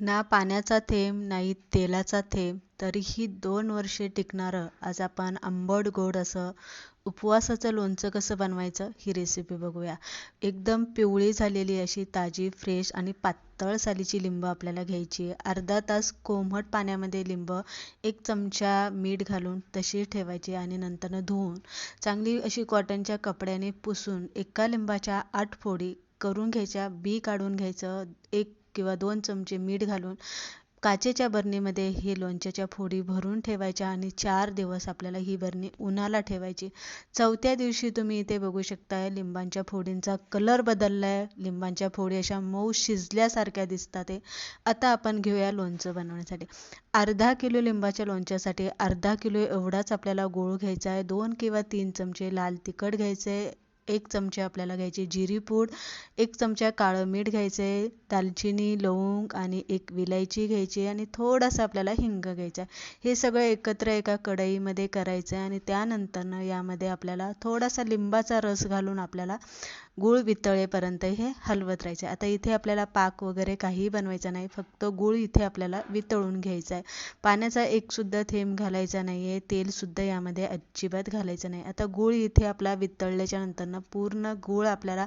ना पाण्याचा थेंब नाही तेलाचा थेंब तरीही दोन वर्षे टिकणारं आज आपण आंबट गोड असं उपवासाचं लोणचं कसं बनवायचं ही रेसिपी बघूया. एकदम पिवळी झालेली अशी ताजी फ्रेश आणि पातळ सालीची लिंब आपल्याला घ्यायची अर्धा तास कोमट पाण्यामध्ये लिंब एक चमचा मीठ घालून तशी ठेवायची आणि नंतरनं धुवून चांगली अशी कॉटनच्या कपड्याने पुसून एका लिंबाच्या आठ फोडी करून घ्यायच्या बी काढून घ्यायचं एक किंवा दोन चमचे मीठ घालून काचेच्या बरणीमध्ये हे लोणच्याच्या फोडी भरून ठेवायच्या आणि चार दिवस आपल्याला ही बरणी उन्हाला ठेवायची. चौथ्या दिवशी तुम्ही इथे बघू शकता लिंबांच्या फोडींचा कलर बदलला आहे लिंबांच्या फोडी अशा मऊ शिजल्यासारख्या दिसतात आता आपण घेऊया लोणचं बनवण्यासाठी. अर्धा किलो लिंबाच्या लोणच्यासाठी अर्धा किलो एवढाच आपल्याला गोळ घ्यायचा आहे. दोन किंवा तीन चमचे लाल तिखट घ्यायचे आहे. एक चमचा आपल्याला घ्यायची जिरी पूड एक चमचा काळं मीठ घ्यायचं आहे दालचिनी लवंग आणि एक विलायची घ्यायची आणि थोडासा आपल्याला हिंग घ्यायचा. हे सगळं एकत्र एका कढईमध्ये करायचं आहे आणि त्यानंतरनं यामध्ये आपल्याला थोडासा लिंबाचा रस घालून आपल्याला गूळ वितळेपर्यंत हे हलवत राहायचं. आता इथे आपल्याला पाक वगैरे काहीही बनवायचा नाही फक्त गूळ इथे आपल्याला वितळून घ्यायचा आहे. पाण्याचा एकसुद्धा थेंब घालायचा नाही आहे तेलसुद्धा यामध्ये अजिबात घालायचं नाही. आता गूळ इथे आपला वितळल्याच्या नंतरनं पूर्ण गूळ आपल्याला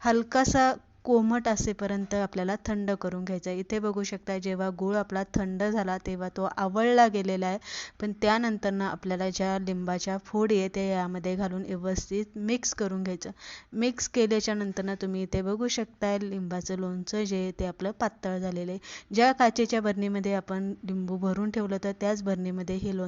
हलकासा कोमट असेपर्यंत आपल्याला थंड करून घ्यायचा आहे. इथे बघू शकता जेव्हा गूळ आपला थंड झाला तेव्हा तो आवळला गेलेला आहे. पण त्यानंतरनं आपल्याला ज्या लिंबाच्या फोडी आहे ते यामध्ये घालून व्यवस्थित मिक्स करून घ्यायचं. मिक्स केल्याच्या नंतरनं तुम्ही इथे बघू शकता लिंबाचं लोणचं जे आहे ते आपलं पातळ झालेलं आहे. ज्या काचेच्या बरणीमध्ये आपण लिंबू भरून ठेवलं तर त्याच बरणीमध्ये हे लोणचं